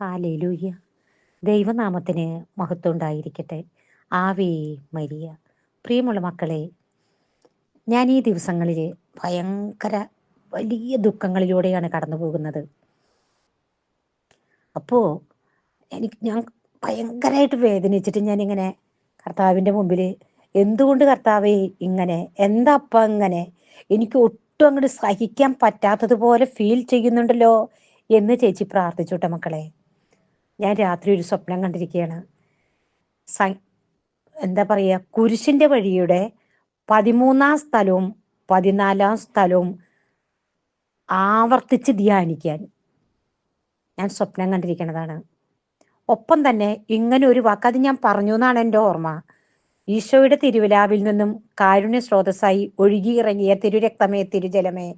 ഹാലേലൂയ്യ ദൈവനാമത്തിന് മഹത്വം ഉണ്ടായിരിക്കട്ടെ ആവേ മരിയ. പ്രിയമുള്ള മക്കളെ ഞാൻ ഈ ദിവസങ്ങളിൽ ഭയങ്കര വലിയ ദുഃഖങ്ങളിലൂടെയാണ് കടന്നു പോകുന്നത് അപ്പോൾ എനിക്ക് ഞാൻ ഭയങ്കരമായിട്ട് വേദനിച്ചിട്ട് ഞാൻ ഇങ്ങനെ കർത്താവിന്റെ മുമ്പിൽ എന്തുകൊണ്ട് കർത്താവേ ഇങ്ങനെ എന്താ അപ്പം ഇങ്ങനെ എനിക്ക് ഒട്ടും അങ്ങോട്ട് സഹിക്കാൻ പറ്റാത്തതുപോലെ ഫീൽ ചെയ്യുന്നുണ്ടല്ലോ എന്ന് ചേച്ചി പ്രാർത്ഥിച്ചോട്ടെ മക്കളെ. ഞാൻ രാത്രി ഒരു സ്വപ്നം കണ്ടിരിക്കുകയാണ്. എന്താ പറയുക കുരിശിന്റെ വഴിയുടെ പതിമൂന്നാം സ്ഥലവും പതിനാലാം സ്ഥലവും ആവർത്തിച്ച് ധ്യാനിക്കാൻ ഞാൻ സ്വപ്നം കണ്ടിരിക്കുന്നതാണ്. ഒപ്പം തന്നെ ഇങ്ങനെ ഒരു വാക്ക് അത് ഞാൻ പറഞ്ഞു എന്നാണ് എന്റെ ഓർമ്മ. ഈശോയുടെ തിരുവിലാവിൽ നിന്നും കാരുണ്യ സ്രോതസ്സായി ഒഴുകിയിറങ്ങിയ തിരുരക്തമേ തിരുജലമേ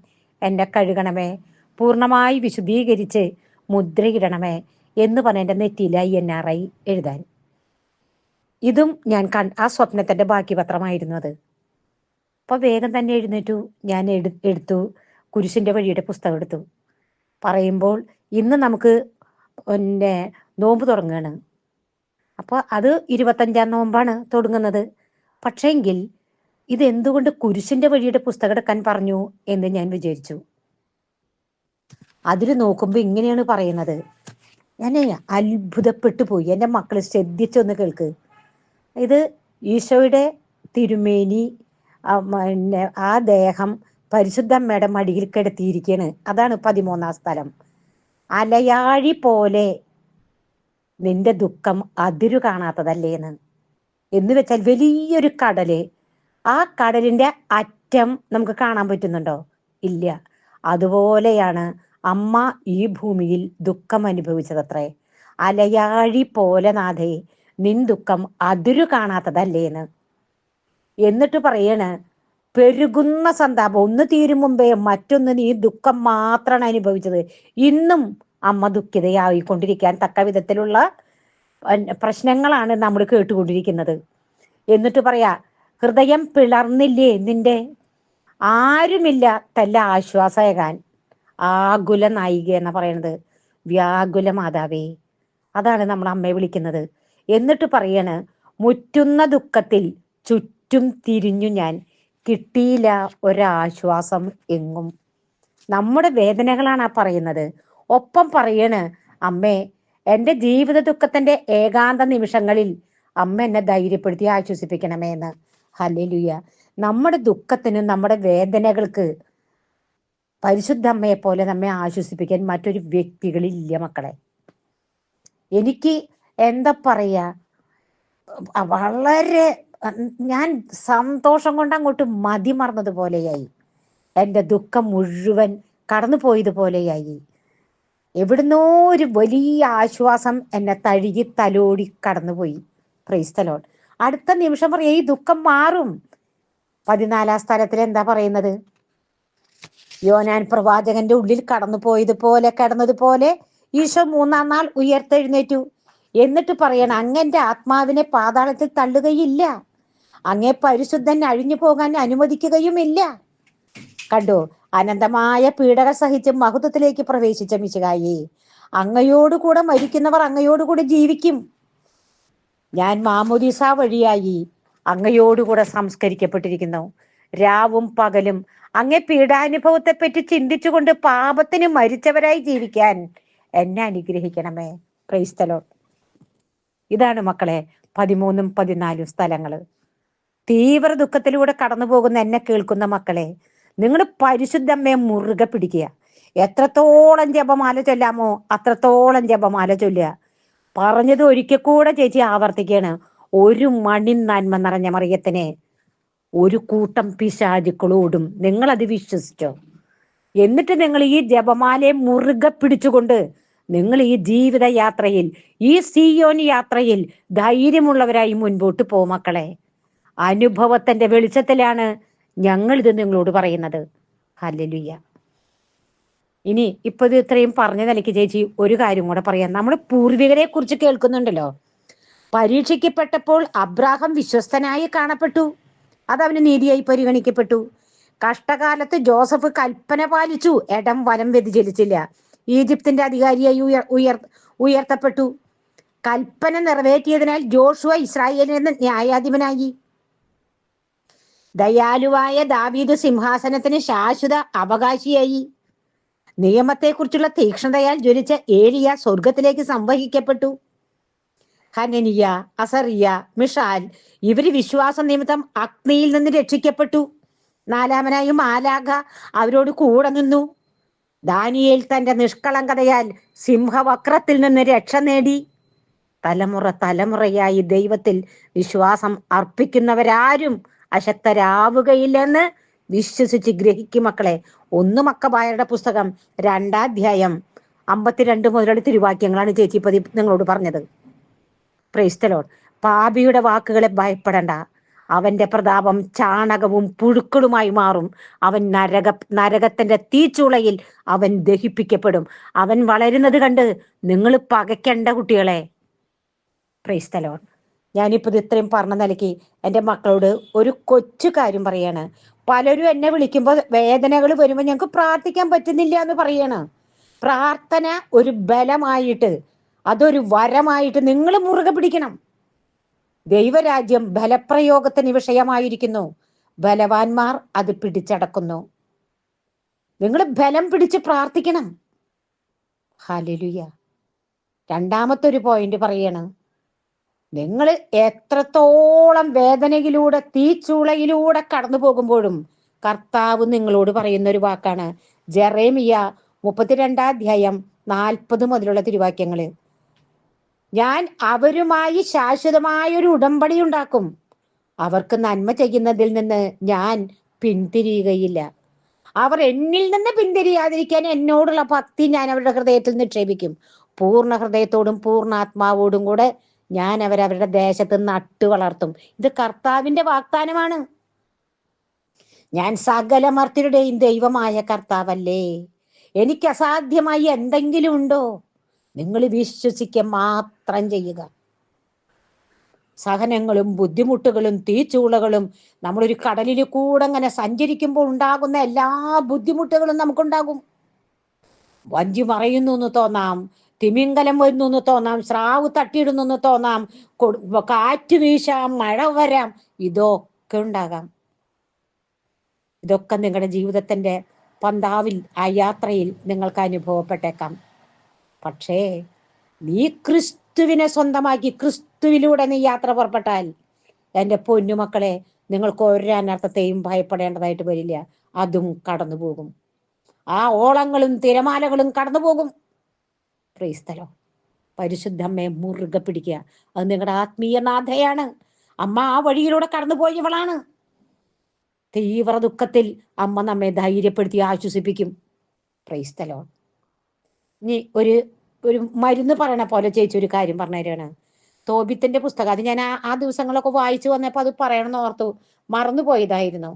എന്റെ കഴുകണമേ പൂർണമായി വിശുദ്ധീകരിച്ച് മുദ്രയിടണമേ എന്ന് പറഞ്ഞ എന്റെ ഐ എൻ ആർ ഐ എഴുതാൻ. ഇതും ഞാൻ കൺ ആ സ്വപ്നത്തിന്റെ ബാക്കി പത്രമായിരുന്നു അത്. അപ്പൊ വേഗം തന്നെ എഴുന്നേറ്റു. ഞാൻ എടു എടുത്തു കുരിശിന്റെ വഴിയുടെ പുസ്തകം എടുത്തു. പറയുമ്പോൾ ഇന്ന് നമുക്ക് പിന്നെ നോമ്പ് തുടങ്ങുകയാണ് അപ്പോൾ അത് ഇരുപത്തഞ്ചാം നോമ്പാണ് തുടങ്ങുന്നത്. പക്ഷേങ്കിൽ ഇത് എന്തുകൊണ്ട് കുരിശിന്റെ വഴിയുടെ പുസ്തകം എടുക്കാൻ പറഞ്ഞു എന്ന് ഞാൻ വിചാരിച്ചു. അതിൽ നോക്കുമ്പോൾ ഇങ്ങനെയാണ് പറയുന്നത്. ഞാൻ അത്ഭുതപ്പെട്ടു പോയി. എന്റെ മക്കൾ ശ്രദ്ധിച്ചൊന്ന് കേൾക്ക്. ഇത് ഈശോയുടെ തിരുമേനി പിന്നെ ആ ദേഹം പരിശുദ്ധമ്മയുടെ മടിയിൽ കിടത്തിയിരിക്കുകയാണ് അതാണ് പതിമൂന്നാം സ്ഥലം. അലയാഴി പോലെ നിന്റെ ദുഃഖം അതിരു കാണാത്തതല്ലേന്ന് എന്ന്. വെച്ചാൽ വലിയൊരു കടൽ. ആ കടലിന്റെ അറ്റം നമുക്ക് കാണാൻ പറ്റുന്നുണ്ടോ? ഇല്ല. അതുപോലെയാണ് അമ്മ ഈ ഭൂമിയിൽ ദുഃഖം അനുഭവിച്ചതത്രേ. അലയാഴി പോലെ നാഥേ നിൻ ദുഃഖം അതിരു കാണാത്തതല്ലേന്ന് എന്നിട്ട് പറയണ് പെരുകുന്ന സന്താപം. ഒന്ന് തീരും മുമ്പേ മറ്റൊന്ന് നീ ദുഃഖം മാത്രമാണ് അനുഭവിച്ചത്. ഇന്നും അമ്മ ദുഃഖിതയായിക്കൊണ്ടിരിക്കാൻ തക്ക വിധത്തിലുള്ള പ്രശ്നങ്ങളാണ് നമ്മൾ കേട്ടുകൊണ്ടിരിക്കുന്നത്. എന്നിട്ട് പറയാ ഹൃദയം പിളർന്നില്ലേ നിന്റെ? ആരുമില്ല തല്ല ആശ്വാസയകാൻ. ആകുല നായിക എന്ന പറയണത്? വ്യാകുല മാതാവേ അതാണ് നമ്മൾ അമ്മയെ വിളിക്കുന്നത്. എന്നിട്ട് പറയാണ് മുറ്റുന്ന ദുഃഖത്തിൽ ചുറ്റും തിരിഞ്ഞു ഞാൻ. കിട്ടിയില്ല ഒരാശ്വാസം എങ്ങും. നമ്മുടെ വേദനകളാണ് ആ പറയുന്നത്. ഒപ്പം പറയണ് അമ്മേ എന്റെ ജീവിത ദുഃഖത്തിന്റെ ഏകാന്ത നിമിഷങ്ങളിൽ അമ്മ എന്നെ ധൈര്യപ്പെടുത്തി ആശ്വസിപ്പിക്കണമേ എന്ന്. ഹല്ലേലൂയ. നമ്മുടെ ദുഃഖത്തിനും നമ്മുടെ വേദനകൾക്ക് പരിശുദ്ധ അമ്മയെ പോലെ നമ്മെ ആശ്വസിപ്പിക്കാൻ മറ്റൊരു വ്യക്തികളില്ല മക്കളെ. എനിക്ക് എന്താ പറയാ വളരെ ഞാൻ സന്തോഷം കൊണ്ട് അങ്ങോട്ട് മതിമറന്നതുപോലെയായി എന്റെ ദുഃഖം മുഴുവൻ കടന്നു പോയതുപോലെയായി. എവിടുന്നോ ഒരു വലിയ ആശ്വാസം എന്നെ തഴുകി തലോടി കടന്നുപോയി. പ്രൈസ്തലോൺ അടുത്ത നിമിഷം പറയാം ഈ ദുഃഖം മാറും. പതിനാലാം സ്ഥലത്തിൽ എന്താ പറയുന്നത്? യോനാൻ പ്രവാചകന്റെ ഉള്ളിൽ കടന്നു പോയതുപോലെ കടന്നതുപോലെ ഈശോ മൂന്നാം നാൾ ഉയർത്തെഴുന്നേറ്റു. എന്നിട്ട് പറയണം അങ്ങന്റെ ആത്മാവിനെ പാതാളത്തിൽ തള്ളുകയില്ല. അങ്ങേ പരിശുദ്ധൻ അഴിഞ്ഞു പോകാൻ അനുവദിക്കുകയുമില്ല. കണ്ടോ അനന്തമായ പീഡകൾ സഹിച്ച് മഹത്വത്തിലേക്ക് പ്രവേശിച്ച മിശുകായി അങ്ങയോടുകൂടെ മരിക്കുന്നവർ അങ്ങയോടുകൂടെ ജീവിക്കും. ഞാൻ മാമോദിസ വഴിയായി അങ്ങയോടുകൂടെ സംസ്കരിക്കപ്പെട്ടിരിക്കുന്നു. രാവും പകലും അങ്ങേ പീഡാനുഭവത്തെ പറ്റി ചിന്തിച്ചുകൊണ്ട് പാപത്തിന് മരിച്ചവരായി ജീവിക്കാൻ എന്നെ അനുഗ്രഹിക്കണമേ. ക്രൈസ്തലോ ഇതാണ് മക്കളെ പതിമൂന്നും പതിനാലും സ്ഥലങ്ങൾ തീവ്ര ദുഃഖത്തിലൂടെ കടന്നു പോകുന്ന എന്നെ കേൾക്കുന്ന മക്കളെ നിങ്ങൾ പരിശുദ്ധമ്മയെ മുറുകെ പിടിക്കുക. എത്രത്തോളം ജപമാല ചൊല്ലാമോ അത്രത്തോളം ജപമാല ചൊല്ലുക. പറഞ്ഞത് ഒരിക്കൽ കൂടെ ചേച്ചി ആവർത്തിക്കുകയാണ്. ഒരു മണി നന്മ നിറഞ്ഞ മറിയത്തിനെ ഒരു കൂട്ടം പിശാചുക്കളോടും നിങ്ങൾ അത് വിശ്വസിച്ചോ? എന്നിട്ട് നിങ്ങൾ ഈ ജപമാലയെ മുറുകെ പിടിച്ചുകൊണ്ട് നിങ്ങൾ ഈ ജീവിത യാത്രയിൽ ഈ സിയോൻ യാത്രയിൽ ധൈര്യമുള്ളവരായി മുൻപോട്ട് പോ മക്കളെ. അനുഭവത്തിന്റെ വെളിച്ചത്തിലാണ് ഞങ്ങൾ ഇത് നിങ്ങളോട് പറയുന്നത്. ഹല്ലുയ്യ ഇനി ഇപ്പൊ ഇത് ഇത്രയും പറഞ്ഞ നിലയ്ക്ക് ചേച്ചി ഒരു കാര്യം കൂടെ പറയാം. നമ്മൾ പൂർവികരെ കുറിച്ച് കേൾക്കുന്നുണ്ടല്ലോ. പരീക്ഷിക്കപ്പെട്ടപ്പോൾ അബ്രാഹം വിശ്വസ്തനായി കാണപ്പെട്ടു. അത് അവന് നീതിയായി പരിഗണിക്കപ്പെട്ടു. കഷ്ടകാലത്ത് ജോസഫ് കൽപ്പന പാലിച്ചു. എടം വലം വ്യതിചലിച്ചില്ല. ഈജിപ്തിന്റെ അധികാരിയായി ഉയർ ഉയർ ഉയർത്തപ്പെട്ടു. കൽപ്പന നിറവേറ്റിയതിനാൽ ജോഷുവ ഇസ്രായേലിന് ന്യായാധിപനായി. ദയാലുവായ ദാവീദ് സിംഹാസനത്തിന് ശാശ്വത അവകാശിയായി. നിയമത്തെക്കുറിച്ചുള്ള തീക്ഷ്ണതയാൽ ജ്വലിച്ച ഏലിയ സ്വർഗത്തിലേക്ക് സംവഹിക്കപ്പെട്ടു. ഹനനിയ അസറിയ മിഷാൽ ഇവർ വിശ്വാസം നിമിത്തം അഗ്നിയിൽ നിന്ന് രക്ഷിക്കപ്പെട്ടു. നാലാമനായി മാലാഖ അവരോട് കൂടെ നിന്നു. ദാനിയേൽ തന്റെ നിഷ്കളങ്കതയാൽ സിംഹവക്രത്തിൽ നിന്ന് രക്ഷ നേടി. തലമുറ തലമുറയായി ദൈവത്തിൽ വിശ്വാസം അർപ്പിക്കുന്നവരാരും അശക്തരാവുകയില്ലെന്ന് വിശ്വസിച്ച് ഗ്രഹിക്കും മക്കളെ. ഒന്ന് മക്കബായരുടെ പുസ്തകം രണ്ടാധ്യായം അമ്പത്തിരണ്ട് മുതലുള്ള തിരുവാക്യങ്ങളാണ് ചേച്ചി പതി നിങ്ങളോട് പറഞ്ഞത്. ക്രൈസ്തലോട് പാപിയുടെ വാക്കുകളെ ഭയപ്പെടണ്ട. അവന്റെ പ്രതാപം ചാണകവും പുഴുക്കളുമായി മാറും. അവൻ നരക നരകത്തിന്റെ തീച്ചുളയിൽ അവൻ ദഹിപ്പിക്കപ്പെടും. അവൻ വളരുന്നത് കണ്ട് നിങ്ങൾ പകയ്ക്കണ്ട കുട്ടികളെ. പ്രൈസ്തലോൺ ഞാനിപ്പോ ഇത് ഇത്രയും പറഞ്ഞ നിലയ്ക്ക് എന്റെ മക്കളോട് ഒരു കൊച്ചു കാര്യം പറയാണ്. പലരും എന്നെ വിളിക്കുമ്പോൾ വേദനകൾ വരുമ്പോൾ ഞങ്ങൾക്ക് പ്രാർത്ഥിക്കാൻ പറ്റുന്നില്ല എന്ന് പറയാണ്. പ്രാർത്ഥന ഒരു ബലമായിട്ട് അതൊരു വരമായിട്ട് നിങ്ങൾ മുറുകെ പിടിക്കണം. ദൈവരാജ്യം ബലപ്രയോഗത്തിന് വിഷയമായിരിക്കുന്നു. ബലവാന്മാർ അത് പിടിച്ചടക്കുന്നു. നിങ്ങൾ ബലം പിടിച്ച് പ്രാർത്ഥിക്കണം. ഹലലുയ രണ്ടാമത്തെ ഒരു പോയിന്റ് പറയണം. നിങ്ങൾ എത്രത്തോളം വേദനയിലൂടെ തീച്ചൂളയിലൂടെ കടന്നു പോകുമ്പോഴും കർത്താവ് നിങ്ങളോട് പറയുന്ന ഒരു വാക്കാണ്. ജെറേമിയ മുപ്പത്തിരണ്ടാം അധ്യായം നാൽപ്പത് മുതലുള്ള തിരുവാക്യങ്ങൾ. ഞാൻ അവരുമായി ശാശ്വതമായ ഒരു ഉടമ്പടി ഉണ്ടാക്കും. അവർക്ക് നന്മ ചെയ്യുന്നതിൽ നിന്ന് ഞാൻ പിന്തിരിയുകയില്ല. അവർ എന്നിൽ നിന്ന് പിന്തിരിയാതിരിക്കാൻ എന്നോടുള്ള ഭക്തി ഞാൻ അവരുടെ ഹൃദയത്തിൽ നിക്ഷേപിക്കും. പൂർണ ഹൃദയത്തോടും പൂർണാത്മാവോടും കൂടെ ഞാൻ അവരവരുടെ ദേശത്ത് നട്ടു വളർത്തും. ഇത് കർത്താവിന്റെ വാഗ്ദാനമാണ്. ഞാൻ സകല മർത്യരുടെയും ദൈവമായ കർത്താവല്ലേ? എനിക്ക് അസാധ്യമായി എന്തെങ്കിലും ഉണ്ടോ? നിങ്ങൾ വിശ്വസിക്കുക മാത്രം ചെയ്യുക. സഹനങ്ങളും ബുദ്ധിമുട്ടുകളും തീച്ചൂളകളും നമ്മളൊരു കടലിൽ കൂടെ അങ്ങനെ സഞ്ചരിക്കുമ്പോൾ ഉണ്ടാകുന്ന എല്ലാ ബുദ്ധിമുട്ടുകളും നമുക്കുണ്ടാകും. വഞ്ചി മറയുന്നു എന്ന് തോന്നാം തിമിംഗലം വരുന്നു എന്ന് തോന്നാം സ്രാവ് തട്ടിയിടുന്നു എന്ന് തോന്നാം കാറ്റ് വീശാം മഴ വരാം ഇതൊക്കെ ഉണ്ടാകാം. ഇതൊക്കെ നിങ്ങളുടെ ജീവിതത്തിന്റെ പന്താവിൽ ആ യാത്രയിൽ നിങ്ങൾക്ക് അനുഭവപ്പെട്ടേക്കാം. പക്ഷേ നീ ക്രിസ്തുവിനെ സ്വന്തമാക്കി ക്രിസ്തുവിലൂടെ നീ യാത്ര പുറപ്പെട്ടാൽ എന്റെ പൊന്നുമക്കളെ നിങ്ങൾക്ക് ഒരു അനർത്ഥത്തെയും ഭയപ്പെടേണ്ടതായിട്ട് വരില്ല. അതും കടന്നു പോകും ആ ഓളങ്ങളും തിരമാലകളും കടന്നു പോകും ക്രൈസ്തലോ പരിശുദ്ധമ്മയെ മുറുകെ പിടിക്കുക. അത് നിങ്ങളുടെ ആത്മീയ നാഥയാണ്. അമ്മ ആ വഴിയിലൂടെ കടന്നു പോയവളാണ് തീവ്ര ദുഃഖത്തിൽ അമ്മ നമ്മെ ധൈര്യപ്പെടുത്തി ആശ്വസിപ്പിക്കും. ക്രൈസ്തലോ ഇനി ഒരു ഒരു മരുന്ന് പറയണ പോലെ ചേച്ചി ഒരു കാര്യം പറഞ്ഞു തരാണ് തോബിത്തിന്റെ പുസ്തകം അത് ഞാൻ ആ ആ ദിവസങ്ങളൊക്കെ വായിച്ചു വന്നപ്പോൾ അത് പറയണമെന്ന് ഓർത്തു. മറന്നുപോയതായിരുന്നു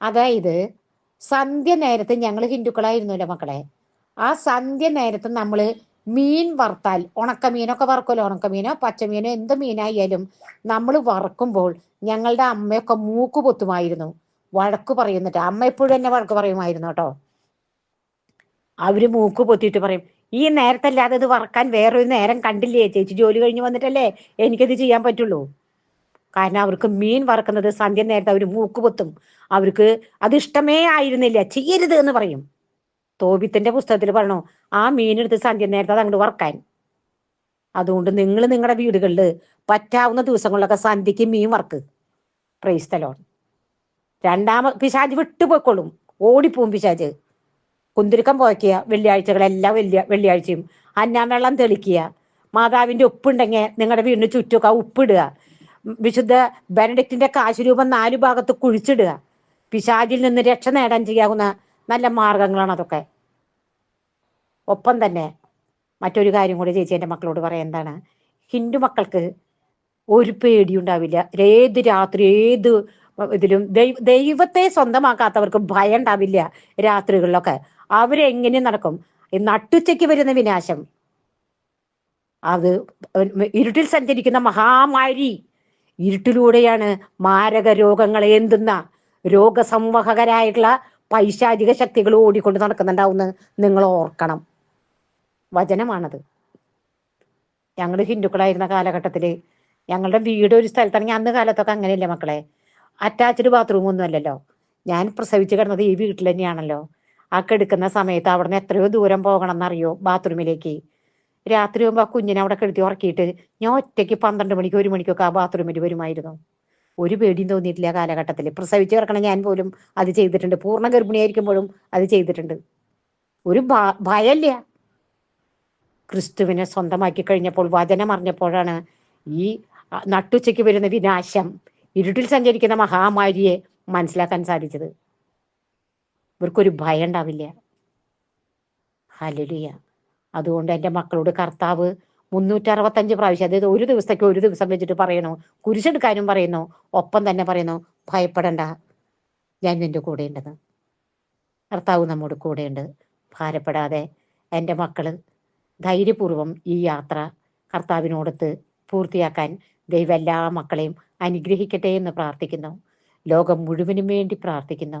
അതായത് സന്ധ്യ നേരത്ത് ഞങ്ങൾ ഹിന്ദുക്കളായിരുന്നല്ലോ മക്കളെ. ആ സന്ധ്യ നേരത്ത് നമ്മൾ മീൻ വറുത്താൽ ഉണക്കമീനൊക്കെ വറുക്കുമല്ലോ ഉണക്കമീനോ പച്ചമീനോ എന്ത് മീനായാലും നമ്മൾ വറക്കുമ്പോൾ ഞങ്ങളുടെ അമ്മയൊക്കെ മൂക്ക് പൊത്തുമായിരുന്നു. വഴക്ക് പറയുന്നിട്ട് അമ്മ എപ്പോഴും എന്നെ വഴക്ക് പറയുമായിരുന്നു കേട്ടോ. അവർ മൂക്ക് പൊത്തിയിട്ട് പറയും ഈ നേരത്തല്ലാതെ ഇത് വറക്കാൻ വേറൊരു നേരം കണ്ടില്ലേ? ചേച്ചി ജോലി കഴിഞ്ഞ് വന്നിട്ടല്ലേ? എനിക്കത് ചെയ്യാൻ പറ്റുള്ളൂ. കാരണം അവർക്ക് മീൻ വറക്കുന്നത് സന്ധ്യ നേരത്തെ അവർ മൂക്ക് പൊത്തും. അവർക്ക് അത് ഇഷ്ടമേ ആയിരുന്നില്ല. ചെയ്യരുത് എന്ന് പറയും. തോബിത്തിന്റെ പുസ്തകത്തിൽ പറഞ്ഞു ആ മീനെടുത്ത് സന്ധ്യ നേരത്തെ അത് അങ്ങോട്ട് വറക്കാൻ. അതുകൊണ്ട് നിങ്ങൾ നിങ്ങളുടെ വീടുകളിൽ പറ്റാവുന്ന ദിവസങ്ങളിലൊക്കെ സന്ധ്യക്ക് മീൻ വർക്ക് പ്രൈസ്തലോൺ രണ്ടാമ പിശാജ് വിട്ടുപോയിക്കൊള്ളും ഓടിപ്പോവും പിശാജ് കുന്തിരിക്കം പോയ്ക്കുക വെള്ളിയാഴ്ചകളെല്ലാം വെള്ളി വെള്ളിയാഴ്ചയും. അന്നാവെള്ളം തെളിക്കുക. മാതാവിന്റെ ഉപ്പുണ്ടെങ്കിൽ നിങ്ങളുടെ വീടിന് ചുറ്റുമൊക്കെ ആ ഉപ്പിടുക. വിശുദ്ധ ബെനഡിക്റ്റിന്റെ കാശുരൂപം നാല് ഭാഗത്ത് കുഴിച്ചിടുക. പിശാചിൽ നിന്ന് രക്ഷ നേടാൻ ചെയ്യാവുന്ന നല്ല മാർഗങ്ങളാണ് അതൊക്കെ. ഒപ്പം തന്നെ മറ്റൊരു കാര്യം കൂടി ചേച്ചി എന്റെ മക്കളോട് പറയാം എന്താണ്? ഹിന്ദു മക്കൾക്ക് ഒരു പേടിയുണ്ടാവില്ല. ഏത് രാത്രി ഏത് ഇതിലും ദൈവ ദൈവത്തെ സ്വന്തമാക്കാത്തവർക്ക് ഭയം ഉണ്ടാവില്ല രാത്രികളിലൊക്കെ. അവരെങ്ങനെ നടക്കും? ഈ നട്ടുച്ചയ്ക്ക് വരുന്ന വിനാശം. അത് ഇരുട്ടിൽ സഞ്ചരിക്കുന്ന മഹാമാരി ഇരുട്ടിലൂടെയാണ് മാരക രോഗങ്ങളെ എന്തുന്ന രോഗസംവഹകരായിട്ടുള്ള പൈശാചിക ശക്തികൾ ഓടിക്കൊണ്ട് നടക്കുന്നുണ്ടാവുമെന്ന് നിങ്ങൾ ഓർക്കണം. വചനമാണത്. ഞങ്ങൾ ഹിന്ദുക്കളായിരുന്ന കാലഘട്ടത്തിൽ ഞങ്ങളുടെ വീട് ഒരു സ്ഥലത്താണെങ്കിൽ അന്ന് കാലത്തൊക്കെ അങ്ങനെയല്ലേ മക്കളെ? അറ്റാച്ച്ഡ് ബാത്റൂം ഒന്നും അല്ലല്ലോ ഞാൻ പ്രസവിച്ച് കിടന്നത് ഈ വീട്ടിൽ തന്നെയാണല്ലോ. ആ കെടുക്കുന്ന സമയത്ത് അവിടെ നിന്ന് എത്രയോ ദൂരം പോകണം എന്നറിയോ ബാത്റൂമിലേക്ക്? രാത്രി ആകുമ്പോൾ ആ കുഞ്ഞിനെ അവിടെ കെടുത്തി ഉറക്കിയിട്ട് ഞാൻ ഒറ്റയ്ക്ക് പന്ത്രണ്ട് മണിക്ക് ഒരു മണിക്കൊക്കെ ആ ബാത്റൂമിൽ വരുമായിരുന്നു. ഒരു പേടിയും തോന്നിയിട്ടില്ല കാലഘട്ടത്തിൽ പ്രസവിച്ച് കിടക്കണ ഞാൻ പോലും അത് ചെയ്തിട്ടുണ്ട്. പൂർണ ഗർഭിണിയായിരിക്കുമ്പോഴും അത് ചെയ്തിട്ടുണ്ട്. ഒരു ഭയമില്ല ക്രിസ്തുവിനെ സ്വന്തമാക്കി കഴിഞ്ഞപ്പോൾ വചനം അറിഞ്ഞപ്പോഴാണ് ഈ നട്ടുച്ചയ്ക്ക് വരുന്ന വിനാശം ഇരുട്ടിൽ സഞ്ചരിക്കുന്ന മഹാമാരിയെ മനസ്സിലാക്കാൻ സാധിച്ചത്. ഇവർക്കൊരു ഭയം ഉണ്ടാവില്ല. ഹലലിയ അതുകൊണ്ട് എന്റെ മക്കളോട് കർത്താവ് മുന്നൂറ്റി അറുപത്തഞ്ച് പ്രാവശ്യം അതായത് ഒരു ദിവസത്തേക്ക് ഒരു ദിവസം വെച്ചിട്ട് പറയണു. കുരിശെടുക്കാനും പറയുന്നു. ഒപ്പം തന്നെ പറയുന്നു ഭയപ്പെടണ്ട. ഞാൻ നിന്റെ കൂടെ ഉണ്ടെന്ന് കർത്താവ് നമ്മോട് കൂടെയുണ്ട്. ഭാരപ്പെടാതെ എന്റെ മക്കൾ ധൈര്യപൂർവം ഈ യാത്ര കർത്താവിനോടത്ത് പൂർത്തിയാക്കാൻ ദൈവം എല്ലാ മക്കളെയും അനുഗ്രഹിക്കട്ടെ എന്ന് പ്രാർത്ഥിക്കുന്നു. ലോകം മുഴുവനും വേണ്ടി പ്രാർത്ഥിക്കുന്നു.